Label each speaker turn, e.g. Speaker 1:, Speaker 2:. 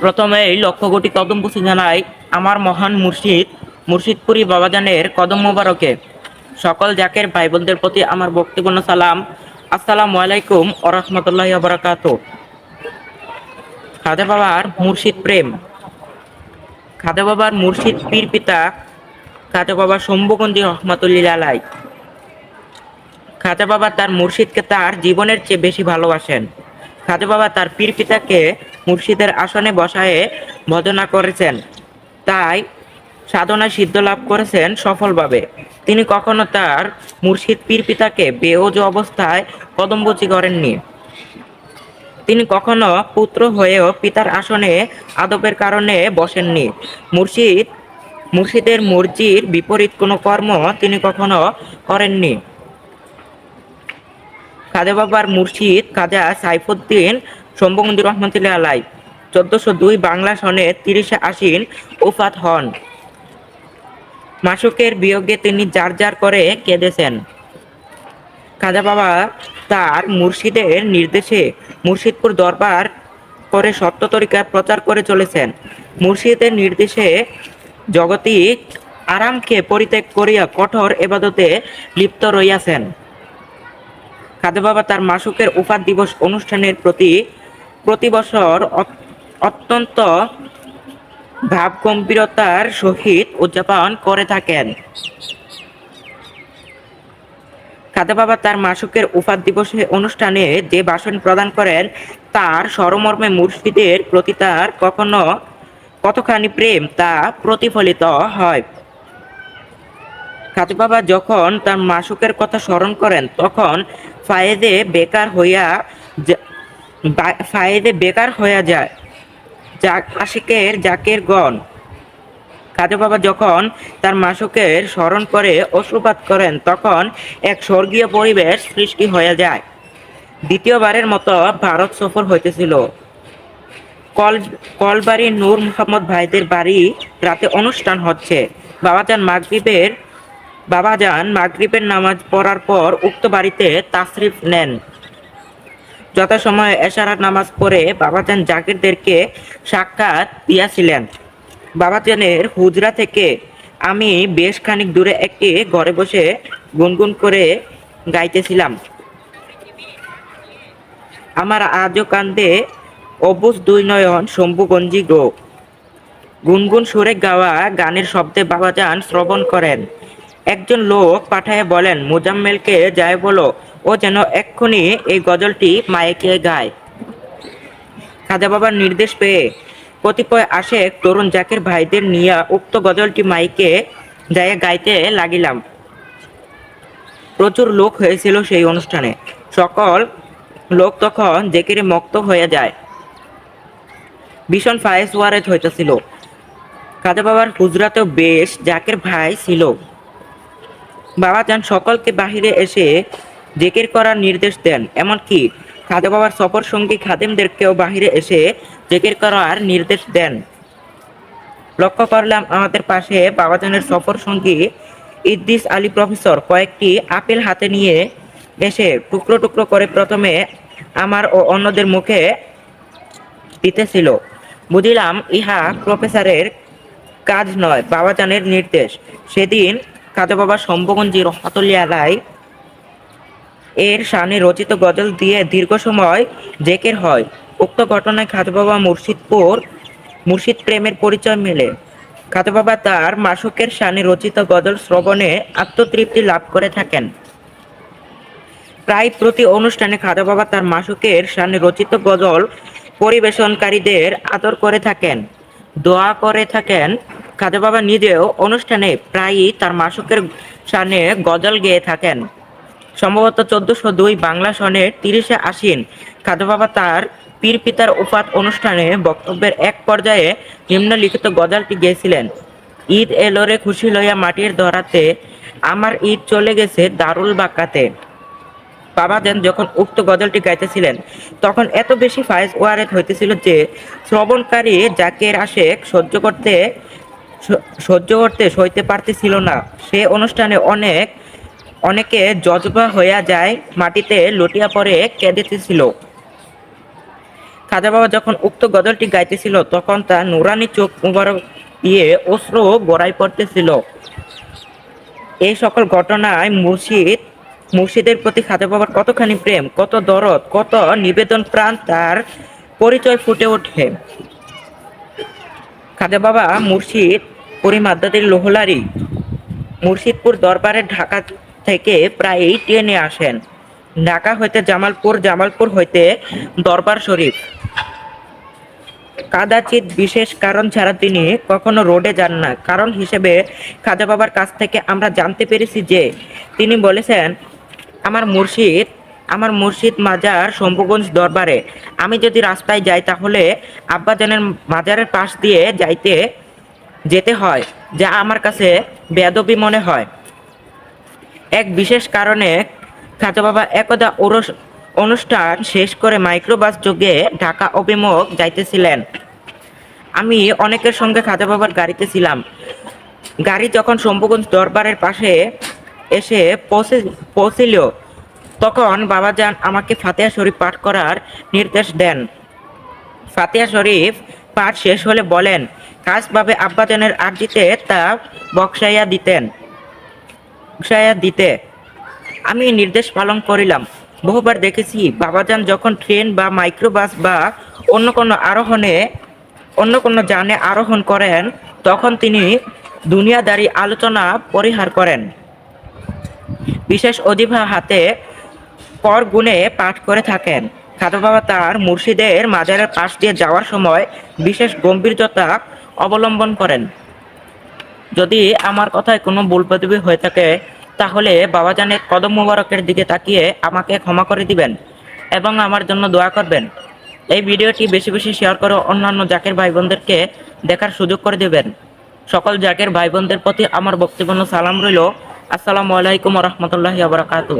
Speaker 1: প্রথমেই লক্ষ কোটি কদম পুষি জানাই আমার মহান মুর্শিদ, মুর্শিদপুরি বাবাজানের কদম মোবারকে। সকল জাকের ভাই বোনদের প্রতি আমার বক্তিপূর্ণ সালাম। আসসালামু আলাইকুম ও রহমতুল্লাহ বরাকাত। খাদে বাবার মুর্শিদ প্রেম। খাদে বাবার মুর্শিদ পীর পিতা, খাদে বাবা শম্ভুগন্ধি রহমতুল্লিল আলাই। খাদে বাবা তার মুর্শিদকে তার জীবনের চেয়ে বেশি ভালোবাসেন। খাজা বাবা তার পীর পিতাকে মুর্শিদের আসনে বসায়ে ভজনা করেছেন। তাই সাধনা সিদ্ধ লাভ করেছেন সফলভাবে। তিনি কখনো তার মুর্শিদ পীর পিতাকে বেওজ অবস্থায় কদমবচি করেননি। তিনি কখনো পুত্র হয়েও পিতার আসনে আদবের কারণে বসেননি। মুর্শিদ, মুর্শিদের মর্জির বিপরীত কোনো কর্ম তিনি কখনো করেননি। খাদে বাবার মুর্শিদ খাজা সাইফুদ্দিন শম্ভুমন্দির রহমতুল্লাহ আলাই চোদ্দশো দুই বাংলা সনে তিরিশে আশ্বিন উফাত হন। মাসুকের বিয়োগে তিনি যার যার করে কেঁদেছেন। খাজা বাবা তার মুর্শিদের নির্দেশে মুর্শিদপুর দরবার করে সত্য তরিকার প্রচার করে চলেছেন। মুর্শিদের নির্দেশে জগতিক আরামকে পরিত্যাগ করিয়া কঠোর এবাদতে লিপ্ত রইয়াছেন। খাদে বাবা তার মাসুকের উপাদ দিবস অনুষ্ঠানের প্রতি প্রতি বছর অত- অত্যন্ত ভাবগম্ভীরতার সহিত উদযাপন করে থাকেন। খাদে বাবা তার মাসুকের উপাদ দিবসে অনুষ্ঠানে যে ভাষণ প্রদান করেন, তার সরমর্মে মুর্শিদের প্রতি তার কখনো কতখানি প্রেম তা প্রতিফলিত হয়। খাজু বাবা যখন তার মাসুকের কথা স্মরণ করেন, তখন ফায়েদে বেকার হইয়া ফায়েদে বেকার হইয়া যায়। যা আশিকের জাকের গণ। খাজু বাবা যখন তার মাসুকের স্মরণ করে অশ্রুপাত করেন, তখন এক স্বর্গীয় পরিবেশ সৃষ্টি হয়ে যায়। দ্বিতীয়বারের মতো ভারত সফর হইতেছিল। কল, কলবাড়ি নূর মোহাম্মদ ভাইদের বাড়ি রাতে অনুষ্ঠান হচ্ছে। বাবাজান মাগরিবের বাবাজান মাগরিবের নামাজ পড়ার পর উক্ত বাড়িতে তাশরিফ নেন। যথাসময়ে এশারার নামাজ পড়ে বাবাজান জাকিরদেরকে সাক্ষাৎ দিয়াছিলেন। বাবাজানের হুজরা থেকে আমি বেশ খানিক দূরে একটি ঘরে বসে গুনগুন করে গাইতেছিলাম। আমার আজও কান্দে অবুজ দুই নয়ন শম্ভুগঞ্জি গো। গুনগুন সুরে গাওয়া গানের শব্দে বাবাজান শ্রবণ করেন। একজন লোক পাঠায় বলেন, মুজাম্মেলকে যায় বলো, ও যেন এক্ষুনি এই গজলটি মায়েকে গায়। খাজা বাবার নির্দেশ পেয়ে কতিপয় আশেক তরুণ জাকের ভাইদের নিয়ে উক্ত গজলটি মাইকে যায় গাইতে লাগিলাম। প্রচুর লোক হয়েছিল সেই অনুষ্ঠানে। সকল লোক তখন জেকেরে মক্ত হয়ে যায়। ভীষণ ফায়েজ ওয়ারেজ হইতেছিল। কাদা বাবার হুজরাতেও বেশ জাকের ভাই ছিল। বাবা যান সকলকে বাহিরে এসে জেকের করার নির্দেশ দেন। এমনকি খাদে বাবার সফর সঙ্গী খাদেমদেরকেও বাহিরে এসে জেকের করার নির্দেশ দেন। লক্ষ্য করলাম আমাদের পাশে বাবাজানের সফর সঙ্গী ইদ্রিস আলী প্রফেসর কয়েকটি আপেল হাতে নিয়ে এসে টুকরো টুকরো করে প্রথমে আমার ও অন্যদের মুখে দিতেছিল। বুঝিলাম ইহা প্রফেসরের কাজ নয়, বাবাজানের নির্দেশ। সেদিন কাজা বাবা শম্ভগঞ্জি রহমতুল্লাহ আলাই এর শানে রচিত গজল দিয়ে দীর্ঘ সময় জেকের হয়। উক্ত ঘটনায় খাজা বাবা মুর্শিদপুর, মুর্শিদ প্রেমের পরিচয় মেলে। খাজা বাবা তার মাসুকের শানে রচিত গজল শ্রবণে আত্মতৃপ্তি লাভ করে থাকেন। প্রায় প্রতি অনুষ্ঠানে খাজা বাবা তার মাসুকের শানে রচিত গজল পরিবেশনকারীদের আদর করে থাকেন, দোয়া করে থাকেন খাজা বাবা নিজেও অনুষ্ঠানে প্রায়ই তার মাসুকের শানে গজল গেয়ে থাকেন। সম্ভবত চোদ্দশো দুই বাংলা সনের তিরিশে আশ্বিন খাজা বাবা তার পীর পিতার উপাত অনুষ্ঠানে বক্তব্যের এক পর্যায়ে নিম্নলিখিত গজলটি গেয়েছিলেন, ঈদ এলো রে খুশি লইয়া মাটির ধরাতে, আমার ঈদ চলে গেছে দারুল বাকাতে বাবা দেন যখন উক্ত গজলটি গাইতেছিলেন, তখন এত বেশি ফায়েজ ওয়ারেদ হইতেছিল যে শ্রবণকারী জাকের আশেক সহ্য করতে সহ্য করতে সইতে পারতেছিল না। সে অনুষ্ঠানে অনেক, অনেকে জজবা হইয়া যায়, মাটিতে লটিয়া পড়ে কেঁদেতেছিল। খাজা বাবা যখন উক্ত গজলটি গাইতেছিল, তখন তার নুরানি চোখ মুবারক দিয়ে অস্ত্র গড়াই পড়তেছিল। এই সকল ঘটনায় মুর্শিদ, মুর্শিদের প্রতি খাজা বাবার কতখানি প্রেম, কত দরদ, কত নিবেদন প্রাণ তার পরিচয় ফুটে ওঠে। খাজা বাবা মুর্শিদ পরিমাদ্দাদের লোহলারি মুর্শিদপুর দরবারে ঢাকা থেকে প্রায়ই ট্রেনে আসেন। ঢাকা হইতে জামালপুর জামালপুর হইতে দরবার শরীফ। কাদাচিৎ বিশেষ কারণ ছাড়া তিনি কখনো রোডে যান না। কারণ হিসেবে খাজা বাবার কাছ থেকে আমরা জানতে পেরেছি যে তিনি বলেছেন, আমার মুর্শিদ আমার মুর্শিদ মাজার শম্ভুগঞ্জ দরবারে। আমি যদি রাস্তায় যাই তাহলে আব্বাজানের মাজারের পাশ দিয়ে যাইতে যেতে হয়, যা আমার কাছে বেদবি মনে হয়। এক বিশেষ কারণে খাজা বাবা একদা ওরস- অনুষ্ঠান শেষ করে মাইক্রোবাস যোগে ঢাকা অভিমুখ যাইতেছিলেন। আমি অনেকের সঙ্গে খাজা বাবার গাড়িতে ছিলাম। গাড়ি যখন শম্ভুগঞ্জ দরবারের পাশে এসে পৌঁছে, পৌঁছিল, তখন বাবাজান আমাকে ফাতেহা শরীফ পাঠ করার নির্দেশ দেন। ফাতেহা শরীফ পাঠ শেষ হলে বলেন খাসভাবে আব্বাজানের আর্জিতে তা বক্সাইয়া দিতেন। বক্সাইয়া দিতে। আমি নির্দেশ পালন করিলাম। বহুবার দেখেছি বাবাজান যখন ট্রেন বা মাইক্রোবাস বা অন্য কোনো আরোহণে, অন্য কোনো যানে আরোহণ করেন, তখন তিনি দুনিয়াদারি আলোচনা পরিহার করেন। বিশেষ অধিভা হাতে কর গুণে পাঠ করে থাকেন। খাদা বাবা তার মুর্শিদের মাজারের পাশ দিয়ে যাওয়ার সময় বিশেষ গম্ভীরতা অবলম্বন করেন। যদি আমার কথায় কোনো ভুল পদবি হয়ে থাকে, তাহলে বাবাজানের কদম মুবারকের দিকে তাকিয়ে আমাকে ক্ষমা করে দিবেন এবং আমার জন্য দোয়া করবেন। এই ভিডিওটি বেশি বেশি শেয়ার করে অন্যান্য জাকের ভাই বোনদেরকে দেখার সুযোগ করে দেবেন। সকল জাকের ভাই বোনদের প্রতি আমার বক্তব্য সালাম রইল। আসসালামু আলাইকুম রহমতুল্লাহ আবরাকাতু